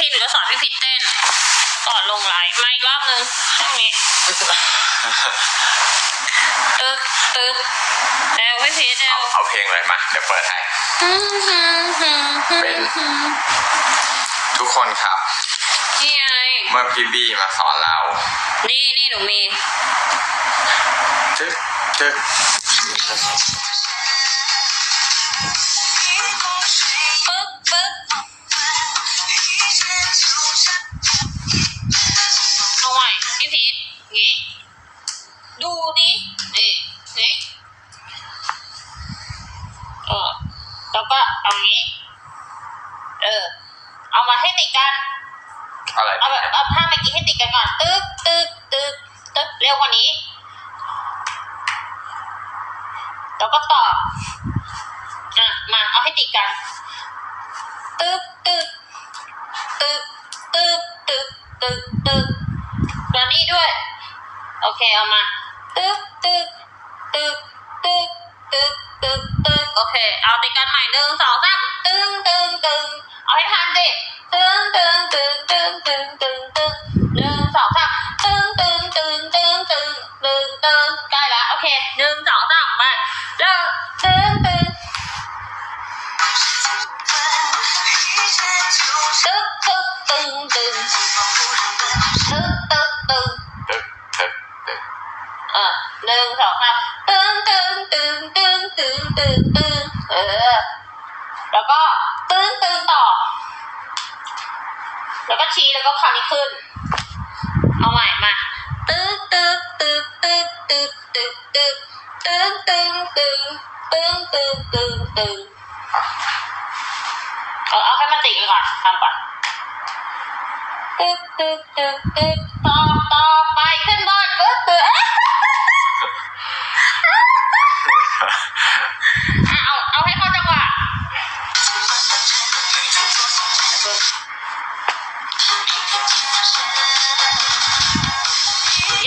พีหนูจะสอนพี่พีเต้น ก่อนลงไลฟ์มาอีกรอบนึงตรงนี้ตึ๊กตึ๊กเร็วพี่พีเร็เอาวเอาเพลงเลยมา เดี๋ยวเปิดให้ เป็น ทุกคนครับ นี่ไง เมื่อพี่บี้มาสอนเรา นี่นี่หนูมีจึ๊กจึ๊กปึ๊บปึ๊บ เอาใหม่พี่พีทงี้ดูนี่นี่นี่เออแล้วก็เอางี้ เออ เอามาให้ติดกัน อะไรเอาแบบเอาผ้าเมื่อกี้ให้ติดกันก่อน ตึ๊กตึ๊กตึ๊กตึ๊กเร็วกว่านี้ แล้วก็ต่ออะมาเอาให้ติดกัน ตึ๊ก ตึ๊กตึ๊กตึ๊กตึ๊กตึ๊กตึ๊กแล้วนี่ด้วย โอเคเอามาตึ๊กตึ๊กตึ๊กตึ๊กตึ๊กตึ๊กตึกโอเค เอาติดกันใหม่หนึ่งสองสามตึงตึงตึงเอาให้ทันสิตึงตึงตึงตึงตึงตึงตึงหนึ่งสองสามตึงตึงตึงตึงตึงตึงตึ้งใกล้ละโอเคหนึ่งสอง งตึ้งตึงเออ แล้วก็ตึ้งตึ้งต่อ แล้วก็ชี้แล้วก็คราวนี้ขึ้น เอาใหม่มาตึ๊กตึ๊กตึ๊กตึ๊กตึ๊กตึกตึกตึงตึงตึงตึงตึงตึงตึงเออเอาให้มันติดกันก่อนทำก่อนตึ๊กตึ๊กตึ๊กตึ๊กต่อต่อไปขึ้นบนปึ๊บปึ๊บ อะเอาเอาให้เข้าจังหวะ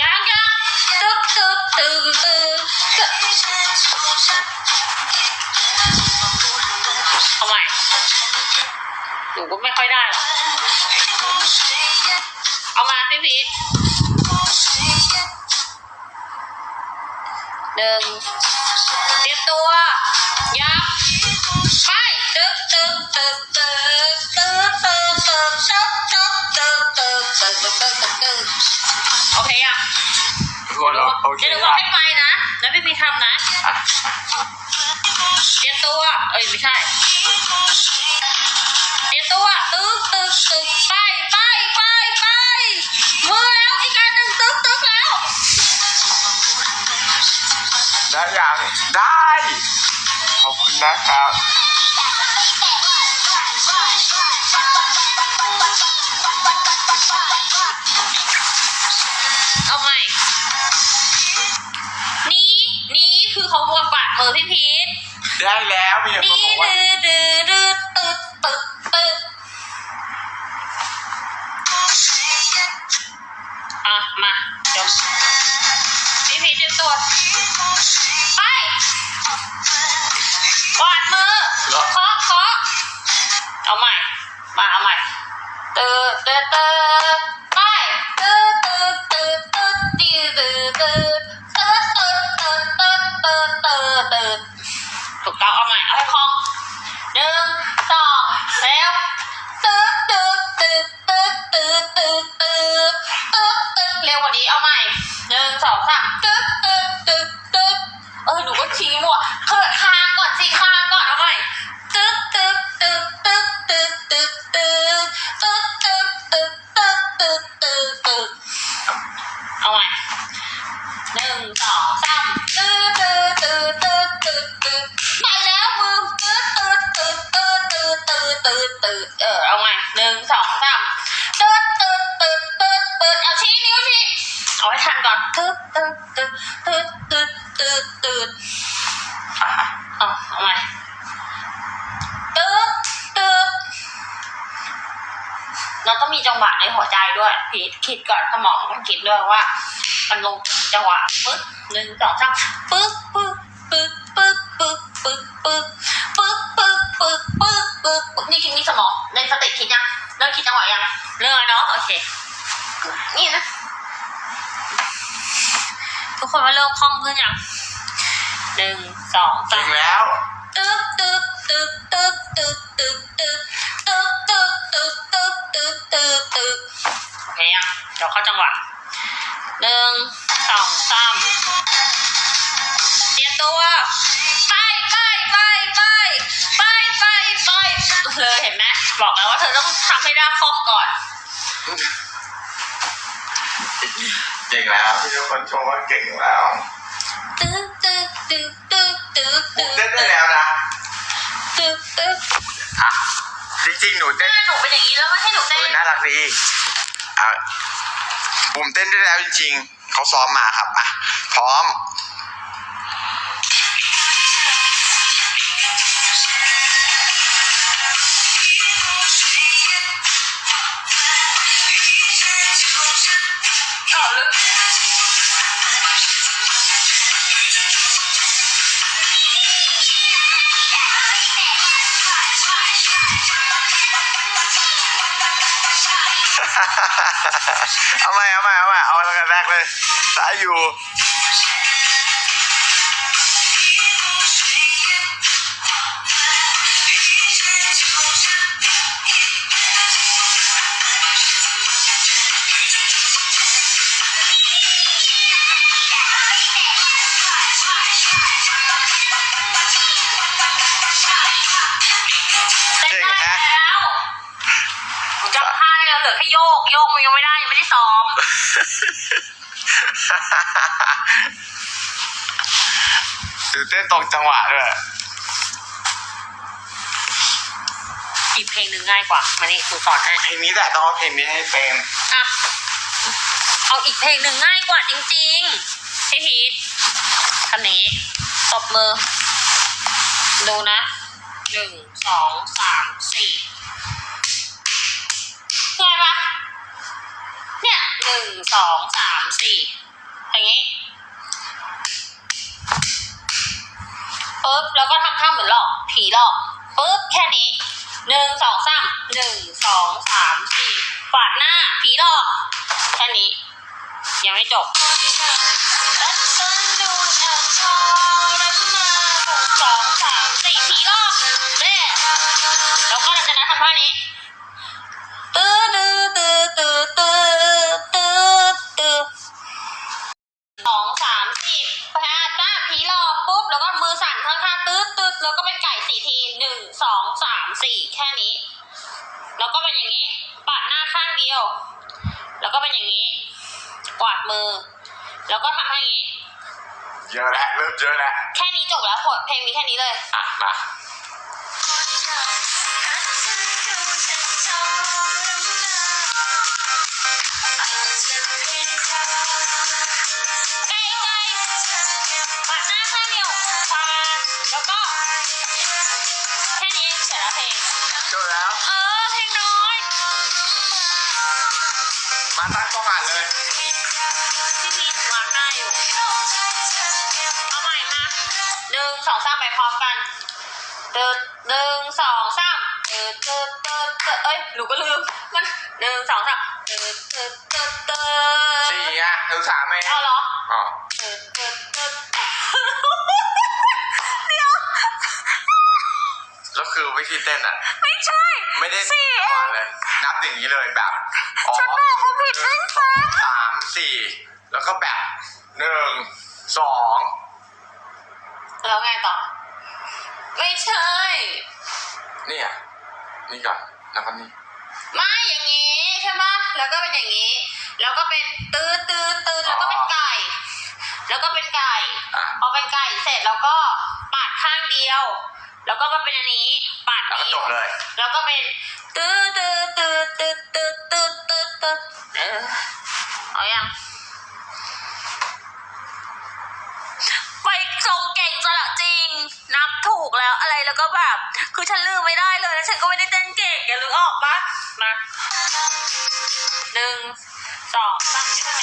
ยังยังตึ๊กตึ๊กตึ๊กตึ๊กตึ๊กเอาใหม่หนูก็ไม่ค่อยได้หรอกเอามาพี่พีท โอเคยังทุกคนโอเคเดี๋ยวหนูบนะอกให้ไปนะ แล้วพี่พีทำนะอะเตรียมตัว เอ้ยไม่ใช่เตรียมตัว ตึ๊กตึ๊กตึ๊กไปไปไปไปมือแล้วอีกการหนึ่งตึ๊กตึ๊กแล้ว ได้ยังได้ ขอบคุณนะครับ เอาใหม่ นี้นี้คือเขาวางปากมือพี่พีทได้แล้วมีคนนี่บอกว่าดื้อดื้อดื้อตึ๊กตึ๊กตึ๊กอะ มาจบพี่พีทเตรียมตัว ไปกวาดมือเคาะเคาะเอาใหม่ มาเอาใหม่ตืดตืดตืดไปตื หนึ่งสองสามตึ๊ดตึ๊ดตึ๊ดตึ๊ดเออหนูก็ชี้มั่ว เราต้องมีจังหวะในหัวใจด้วยคิดคิดก่อนสมองต้องคิดด้วยว่า มันลงจังหวะปึ๊บหนึ่งสองสามปึ๊บปึ๊บปึ๊บปึ๊บปึ๊บปึ๊บปึ๊บปึ๊บปึ๊บปึ๊บปึ๊บปึ๊บนี่คิดมีสมองในสติคิดยังเริ่มคิดจังหวะยังเริ่มเนาะโอเคนี่นะทุกคนมาเริ่มคล่องขึ้นยังหนึ่งสองสามแล้วตึ๊บตึ๊บตึ๊บตึ๊บตึ๊บตึ๊บตึ๊บตึ๊บตึ๊บตึ๊บ ตึ๊บตึ๊บตึ๊บตึ๊บโอเคยังเดี๋ยวเข้าจังหวะหนึ่งสองสามเตรียมตัวไปไปไปไปไปไปไปเลยเห็นไหมบอกแล้วว่าเธอต้องทำให้ได้คล่องก่อน เก่งแล้วที่ทุกคนชมว่าเก่งแล้วตึ๊บตึ๊บตึ๊บตึ๊บตึ๊บผมตึ๊บเต้นได้แล้วนะตึ๊บตึ๊บอะ จริงๆหนูหเต้นน้าหนูเป็นอย่างนี้แล้วไม่ให้หนูเอเต้อนน่ารักดีอะผมเต้นได้แล้วจริงๆเขาซ้อมมาครับอะพร้อมเอาเลย เอาใหม่เอาใหม่เอาใหม่เอาแล้วกันแรกเลยสายอยู่ โยกโยกมันยังไม่ได้ยังไม่ได้ซ้อม ตื่นเต้นตรงจังหวะด้วยอีกเพลงหนึ่งง่ายกว่ามานี่ครูสอนให้เพลงนี้แหละต้องเอาเพลงนี้ให้เป็นอะเอาอีกเพลงหนึ่งง่ายกว่าจริงๆพี่พีทคำนี้ตบมือ ดูนะหนึ่งสองสามสี่ หนึ่งสองสามสี่อย่างนี้ปุ๊บแล้วก็ทำท่าเหมือนหลอกผีหลอกปุ๊บแค่นี้หนึ่งสองสามหนึ่งสองสามสี่ปาดหน้าผีหลอกแค่นี้ ยังไม่จบและฉันดูแอบชอบและมาหนึ่งสองสามสี่ผีหลอกเด้แล้วก็หลังจากนั้นทำท่านี้ สามสี่แค่นี้ แล้วก็เป็นอย่างนี้ปัดหน้าข้างเดียว แล้วก็เป็นอย่างนี้ กวาดมือ แล้วก็ทำให้อย่างนี้ เยอะแล้วเริ่มเยอะแล้วแค่นี้จบแล้วผลเพลงมีแค่นี้เลย อะมาไกล เจอแล้ว เออเพลงน้อย มาตั้งกล้องอ่านเลย ที่มีถึงวางหน้าอยู่ เอาใหม่มาหนึ่งสองสามไปพร้อมกันเดินหนึ่งสองสามเดินเดินเดินเดินเอ้ยหนูก็ลืม มันหนึ่งสองสามเดินเดินเดินเดินสี่อะหรือสามเองเอาเหรออ๋อ เดินเดินเดิน คือวิธีเต้นอะ ไม่ใช่ไม่ได้สี่เอก่องนเลย นับอย่างนี้เลยแบบอ๋อฉันบอกว่าผิดไม่ฟ้าสามสี่แล้วก็แบบหนึ่งสองแล้วไงต่อ ไม่ใช่ เนี่ยนี่ก่อนแล้วก็นี่ไม่อย่างนี้ใช่ไหมแล้วก็เป็นอย่างนี้ แล้วก็เป็นตืดตืดตืดแล้วก็เป็นไก่ แล้วก็เป็นไก่อะพอเป็นไก่เสร็จแล้วก็ปาดข้างเดียว แล้วก็มาเป็นอันนี้ปาด แล้วก็จบเลย แล้วก็เป็นตืดตืดตืดตืดตืดตืดตืดตืดเออเอายังไปทรงเก่งซะละจริง นับถูกแล้วอะไรแล้วก็แบบ คือฉันลืมไม่ได้เลยแล้วฉันก็ไม่ได้เต้นเก่งอย่าลืมออกปะมาหนึ่งสองสามใช่ไหม